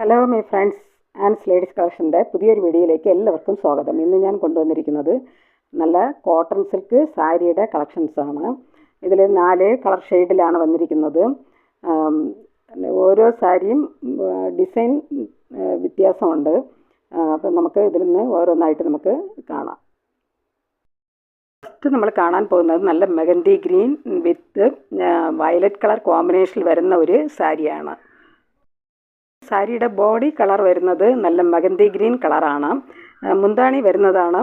Hello my friends and ladies കളക്ഷന്റെ പുതിയൊരു വീഡിയോയിലേക്ക് എല്ലാവർക്കും സ്വാഗതം. ഇന്ന് ഞാൻ കൊണ്ടുവന്നിരിക്കുന്നത് നല്ല കോട്ടൺ സിൽക്ക് സാരിയുടെ കളക്ഷൻസാണ് ഇതിൽ നാല് കളർ ഷെയ്ഡിലാണ് വന്നിരിക്കുന്നത്. ഓരോ സാരിയും ഡിസൈൻ വ്യത്യാസമുണ്ട്. അപ്പം നമുക്ക് ഇതിൽ നിന്ന് ഓരോന്നായിട്ട് നമുക്ക് കാണാം. ഫസ്റ്റ് നമ്മൾ കാണാൻ പോകുന്നത് നല്ല mehndi green with violet colour കോമ്പിനേഷനിൽ വരുന്ന ഒരു സാരിയാണ്. സാരിയുടെ ബോഡി കളർ വരുന്നത് നല്ല മകന്തി ഗ്രീൻ കളറാണ്. മുന്താണി വരുന്നതാണ്.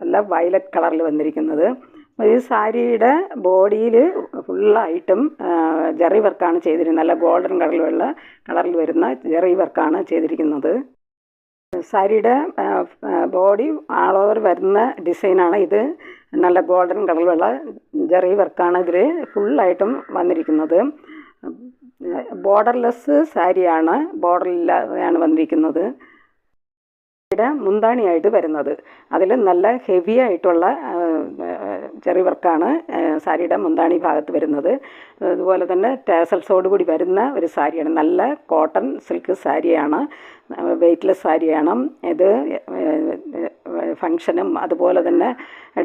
നല്ല വയലറ്റ് കളറിൽ വന്നിരിക്കുന്നത്. ഈ സാരിയുടെ ബോഡിയിൽ ഫുള്ളായിട്ടും ജെറി വർക്കാണ് ചെയ്തിരുന്നത് നല്ല ഗോൾഡൻ കളറിലുള്ള കളറിൽ വരുന്ന ജെറി വർക്കാണ് ചെയ്തിരിക്കുന്നത്. സാരിയുടെ ബോഡി ആൾ ഓവർ വരുന്ന ഡിസൈനാണ് ഇത്. നല്ല ഗോൾഡൻ കളറിലുള്ള ജെറി വർക്കാണ് ഇതിൽ ഫുള്ളായിട്ടും വന്നിരിക്കുന്നത്. ബോർഡർലെസ് സാരിയാണ് ബോർഡറില്ലാതെയാണ് വന്നിരിക്കുന്നത്. ഇവിടെ മുന്താണിയായിട്ട് വരുന്നത്. അതിൽ നല്ല ഹെവി ആയിട്ടുള്ള ചെറിയ വർക്കാണ്. സാരിയുടെ മുന്താണി ഭാഗത്ത് വരുന്നത്. അതുപോലെ തന്നെ ടാസൽസോട് കൂടി വരുന്ന ഒരു സാരിയാണ്. നല്ല കോട്ടൺ സിൽക്ക് സാരിയാണ്. വെയ്റ്റ്ലെസ് സാരിയാണ് ഇത് ഫങ്ഷനും അതുപോലെ തന്നെ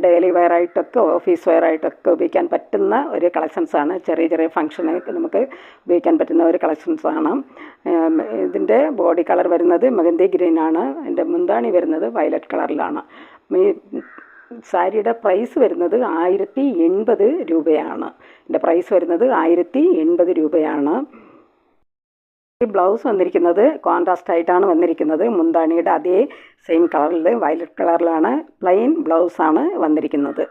ഡെയിലി വെയറായിട്ടൊക്കെ ഓഫീസ് വെയറായിട്ടൊക്കെ ഉപയോഗിക്കാൻ പറ്റുന്ന ഒരു കളക്ഷൻസാണ് ചെറിയ ചെറിയ ഫങ്ഷന് നമുക്ക് ഉപയോഗിക്കാൻ പറ്റുന്ന ഒരു കളക്ഷൻസാണ് ഇതിന്റെ ബോഡി കളർ വരുന്നത് മെഹന്തി ഗ്രീനാണ് എന്റെ മുന്താണി വരുന്നത് വയലറ്റ് കളറിലാണ്. സാരിയുടെ പ്രൈസ് വരുന്നത് ആയിരത്തി എൺപത് രൂപയാണ്. എന്റെ പ്രൈസ് വരുന്നത് ആയിരത്തി എൺപത് രൂപയാണ്. ഈ ബ്ലൗസ് വന്നിരിക്കുന്നത് കോൺട്രാസ്റ്റ് ആയിട്ടാണ് വന്നിരിക്കുന്നത്. മുന്താണിയുടെ അതേ സെയിം കളറിൽ വയലറ്റ് കളറിലാണ് പ്ലെയിൻ ബ്ലൗസാണ് വന്നിരിക്കുന്നത്.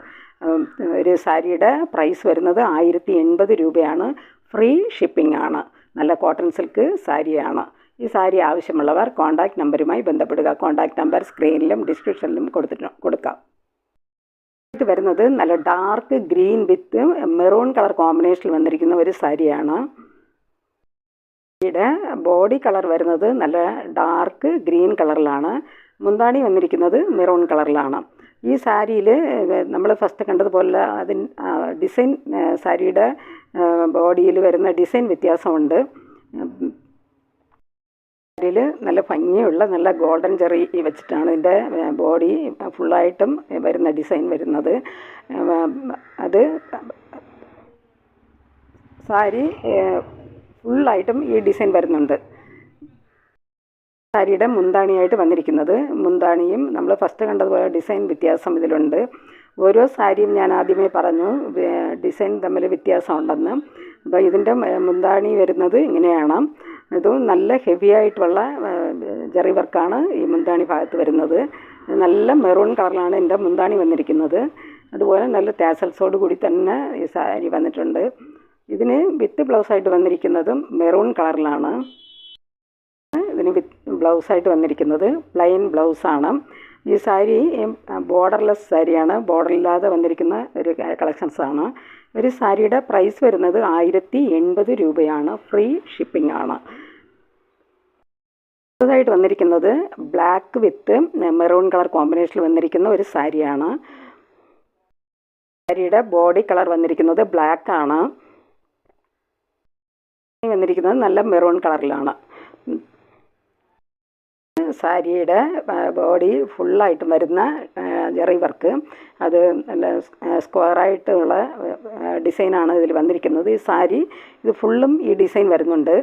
ഒരു സാരിയുടെ പ്രൈസ് വരുന്നത് ആയിരത്തി എൺപത് രൂപയാണ്. ഫ്രീ ഷിപ്പിംഗ് ആണ്. നല്ല കോട്ടൺ സിൽക്ക് സാരിയാണ്. ഈ സാരി ആവശ്യമുള്ളവർ കോൺടാക്റ്റ് നമ്പറുമായി ബന്ധപ്പെടുക. കോൺടാക്റ്റ് നമ്പർ സ്ക്രീനിലും ഡിസ്ക്രിപ്ഷനിലും കൊടുത്തിട്ട് കൊടുക്കാം. ഇത് വരുന്നത് നല്ല dark green with maroon colour കോമ്പിനേഷനിൽ വന്നിരിക്കുന്ന ഒരു സാരിയാണ്. ഇവിടെ ബോഡി കളർ വരുന്നത് നല്ല ഡാർക്ക് ഗ്രീൻ കളറിലാണ് മുന്താണി വന്നിരിക്കുന്നത് മെറൂൺ കളറിലാണ് ഈ സാരിയിൽ നമ്മൾ ഫസ്റ്റ് കണ്ടതുപോലെ അതിൻ ഡിസൈൻ സാരിയുടെ ബോഡിയിൽ വരുന്ന ഡിസൈൻ വ്യത്യാസമുണ്ട്. സാരിയിൽ നല്ല ഭംഗിയുള്ള നല്ല ഗോൾഡൻ ചെറി വെച്ചിട്ടാണ് ഇതിന്റെ ബോഡി ഫുള്ളായിട്ടും വരുന്ന ഡിസൈൻ വരുന്നത്. അത് സാരി ഫുള്ളായിട്ടും ഈ ഡിസൈൻ വരുന്നുണ്ട്. സാരിയുടെ മുന്താണിയായിട്ട് വന്നിരിക്കുന്നത്. മുന്താണിയും നമ്മൾ ഫസ്റ്റ് കണ്ടതുപോലെ ഡിസൈൻ വ്യത്യാസം ഇതിലുണ്ട്. ഓരോ സാരിയും ഞാൻ ആദ്യമേ പറഞ്ഞു ഡിസൈൻ തമ്മിൽ വ്യത്യാസമുണ്ടെന്ന് അപ്പോൾ ഇതിന്റെ മുന്താണി വരുന്നത് ഇങ്ങനെയാണ്. ഇതും നല്ല ഹെവി ആയിട്ടുള്ള ജെറി വർക്കാണ് ഈ മുന്താണി ഭാഗത്ത് വരുന്നത്. നല്ല മെറൂൺ കളറിലാണ് എന്റെ മുന്താണി വന്നിരിക്കുന്നത്. അതുപോലെ നല്ല ടാസൽസോട് കൂടി തന്നെ ഈ സാരി വന്നിട്ടുണ്ട്. ഇതിന് വിത്ത് ബ്ലൗസായിട്ട് വന്നിരിക്കുന്നതും മെറൂൺ കളറിലാണ് ഇതിന് വിത്ത് ബ്ലൗസായിട്ട് വന്നിരിക്കുന്നത് പ്ലെയിൻ ബ്ലൗസാണ് ഈ സാരി ബോർഡർലെസ് സാരിയാണ്. ബോർഡറില്ലാതെ വന്നിരിക്കുന്ന ഒരു കളക്ഷൻസാണ് ഒരു സാരിയുടെ പ്രൈസ് വരുന്നത് ആയിരത്തി എൺപത് രൂപയാണ്. ഫ്രീ ഷിപ്പിംഗ് ആണ്. അടുത്തതായിട്ട് വന്നിരിക്കുന്നത് ബ്ലാക്ക് വിത്ത് മെറൂൺ കളർ കോമ്പിനേഷനിൽ വന്നിരിക്കുന്ന ഒരു സാരിയാണ്. സാരിയുടെ ബോഡി കളർ വന്നിരിക്കുന്നത് ബ്ലാക്ക് ആണ്. വന്നിരിക്കുന്നത് നല്ല മെറൂൺ കളറിലാണ് സാരിയുടെ ബോഡി ഫുള്ളായിട്ട് വരുന്ന ജെറി വർക്ക്. അത് നല്ല സ്ക്വയറായിട്ടുള്ള ഡിസൈനാണ് ഇതിൽ വന്നിരിക്കുന്നത്. ഈ സാരി ഇത് ഫുള്ളും ഈ ഡിസൈൻ വരുന്നുണ്ട്.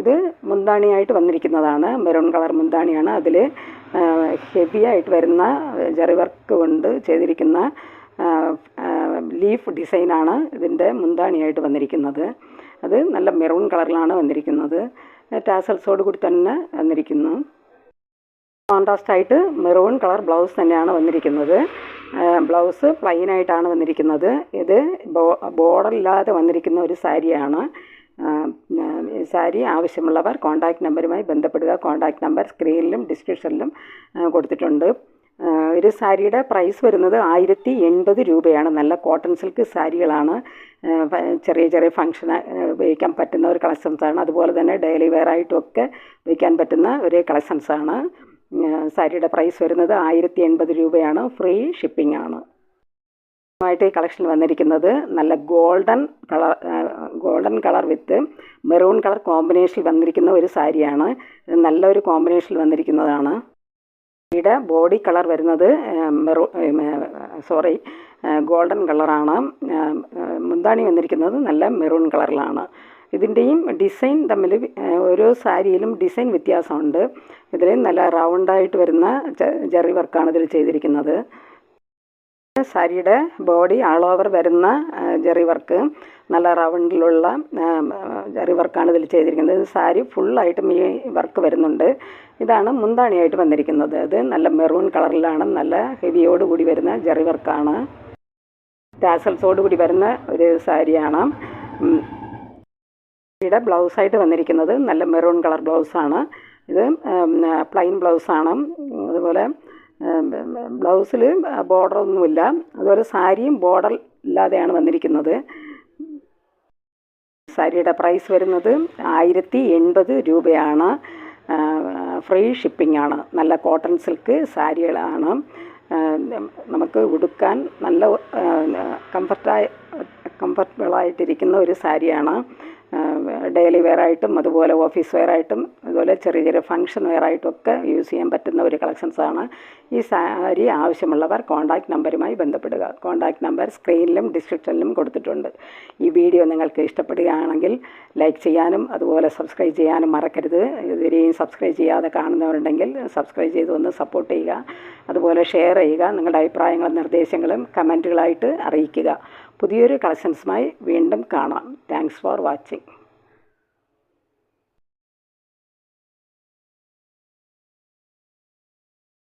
ഇത് മുന്താണിയായിട്ട് വന്നിരിക്കുന്നതാണ്. മെറൂൺ കളർ മുന്താണിയാണ്. അതിൽ ഹെവി ആയിട്ട് വരുന്ന ജെറി വർക്ക് കൊണ്ട് ചെയ്തിരിക്കുന്ന ലീഫ് ഡിസൈനാണ് ഇതിന്റെ മുന്താണിയായിട്ട് വന്നിരിക്കുന്നത്. അത് നല്ല മെറൂൺ കളറിലാണ് വന്നിരിക്കുന്നത്. ടാസൽസോട് കൂടി തന്നെ വന്നിരിക്കുന്നു. കോൺട്രാസ്റ്റ് ആയിട്ട് മെറൂൺ കളർ ബ്ലൗസ് തന്നെയാണ് വന്നിരിക്കുന്നത്. ബ്ലൗസ് പ്ലെയിൻ ആയിട്ടാണ് വന്നിരിക്കുന്നത്. ഇത് ബോർഡർ ഇല്ലാതെ വന്നിരിക്കുന്ന ഒരു സാരിയാണ്. സാരി ആവശ്യമുള്ളവർ കോൺടാക്റ്റ് നമ്പറുമായി ബന്ധപ്പെടുക. കോൺടാക്റ്റ് നമ്പർ സ്ക്രീനിലും ഡിസ്ക്രിപ്ഷനിലും കൊടുത്തിട്ടുണ്ട്. ഒരു സാരിയുടെ പ്രൈസ് വരുന്നത് ആയിരത്തി എൺപത് രൂപയാണ്. നല്ല കോട്ടൺ സിൽക്ക് സാരികളാണ്. ചെറിയ ചെറിയ ഫങ്ഷൻ ഉപയോഗിക്കാൻ പറ്റുന്ന ഒരു കളക്ഷൻസാണ് അതുപോലെ തന്നെ ഡെയിലി വെയർ ആയിട്ടുമൊക്കെ ഉപയോഗിക്കാൻ പറ്റുന്ന ഒരു കളക്ഷൻസാണ് സാരിയുടെ പ്രൈസ് വരുന്നത് ആയിരത്തി എൺപത് രൂപയാണ്. ഫ്രീ ഷിപ്പിംഗ് ആണ്. ആയിട്ട് ഈ കളക്ഷൻ വന്നിരിക്കുന്നത്. നല്ല golden colour golden colour with maroon colour കോമ്പിനേഷനിൽ വന്നിരിക്കുന്ന ഒരു സാരിയാണ്. നല്ലൊരു കോമ്പിനേഷനിൽ വന്നിരിക്കുന്നതാണ്. ഇവിടെ ബോഡി കളർ വരുന്നത് മെറൂ സോറി ഗോൾഡൻ കളറാണ് മുന്താണി വന്നിരിക്കുന്നത് നല്ല മെറൂൺ കളറിലാണ് ഇതിന്റെയും ഡിസൈൻ തമ്മിൽ ഓരോ സാരിയിലും ഡിസൈൻ വ്യത്യാസമുണ്ട്. ഇതിൽ നല്ല റൗണ്ടായിട്ട് വരുന്ന ജെറി വർക്കാണ് ഇതിൽ ചെയ്തിരിക്കുന്നത്. സാരിയുടെ ബോഡി ആൾ ഓവർ വരുന്ന ജെറി വർക്ക് നല്ല റൗണ്ടിലുള്ള ജെറി വർക്കാണ് ഇതിൽ ചെയ്തിരിക്കുന്നത്. സാരി ഫുള്ളായിട്ടും ഈ വർക്ക് വരുന്നുണ്ട്. ഇതാണ് മുന്താണിയായിട്ട് വന്നിരിക്കുന്നത്. അത് നല്ല മെറൂൺ കളറിലാണ് നല്ല ഹെവിയോട് കൂടി വരുന്ന ജെറി വർക്കാണ്. ടാസൽസോട് കൂടി വരുന്ന ഒരു സാരിയാണ്. സാരിയുടെ ബ്ലൗസായിട്ട് വന്നിരിക്കുന്നത്. നല്ല മെറൂൺ കളർ ബ്ലൗസാണ്. ഇത് പ്ലെയിൻ ബ്ലൗസാണ്. അതുപോലെ ബ്ലൗസിൽ ബോർഡർ ഒന്നുമില്ല. അതുപോലെ സാരിയും ബോർഡർ ഇല്ലാതെയാണ് വന്നിരിക്കുന്നത്. സാരിയുടെ പ്രൈസ് വരുന്നത് ആയിരത്തി എൺപത് രൂപയാണ്. ഫ്രീ ഷിപ്പിംഗ് ആണ്. നല്ല കോട്ടൺ സിൽക്ക് സാരികളാണ്. നമുക്ക് ഉടുക്കാൻ നല്ല കംഫർട്ടായി കംഫർട്ടബിളായിട്ടിരിക്കുന്ന ഒരു സാരിയാണ്. ഡെയിലി വെയറായിട്ടും അതുപോലെ ഓഫീസ് വെയറായിട്ടും അതുപോലെ ചെറിയ ചെറിയ ഫങ്ഷൻ വെയറായിട്ടും ഒക്കെ യൂസ് ചെയ്യാൻ പറ്റുന്ന ഒരു കളക്ഷൻസാണ് ഈ സാരി ആവശ്യമുള്ളവർ കോൺടാക്റ്റ് നമ്പറുമായി ബന്ധപ്പെടുക. കോൺടാക്റ്റ് നമ്പർ സ്ക്രീനിലും ഡിസ്ക്രിപ്ഷനിലും കൊടുത്തിട്ടുണ്ട്. ഈ വീഡിയോ നിങ്ങൾക്ക് ഇഷ്ടപ്പെടുകയാണെങ്കിൽ ലൈക്ക് ചെയ്യാനും അതുപോലെ സബ്സ്ക്രൈബ് ചെയ്യാനും മറക്കരുത്. ഇതുവരെയും സബ്സ്ക്രൈബ് ചെയ്യാതെ കാണുന്നവരുണ്ടെങ്കിൽ സബ്സ്ക്രൈബ് ചെയ്ത് ഒന്ന് സപ്പോർട്ട് ചെയ്യുക. അതുപോലെ ഷെയർ ചെയ്യുക. നിങ്ങളുടെ അഭിപ്രായങ്ങളും നിർദ്ദേശങ്ങളും കമന്റുകളായിട്ട് അറിയിക്കുക. പുതിയൊരു കളക്ഷൻസുമായി വീണ്ടും കാണാം. Thanks for watching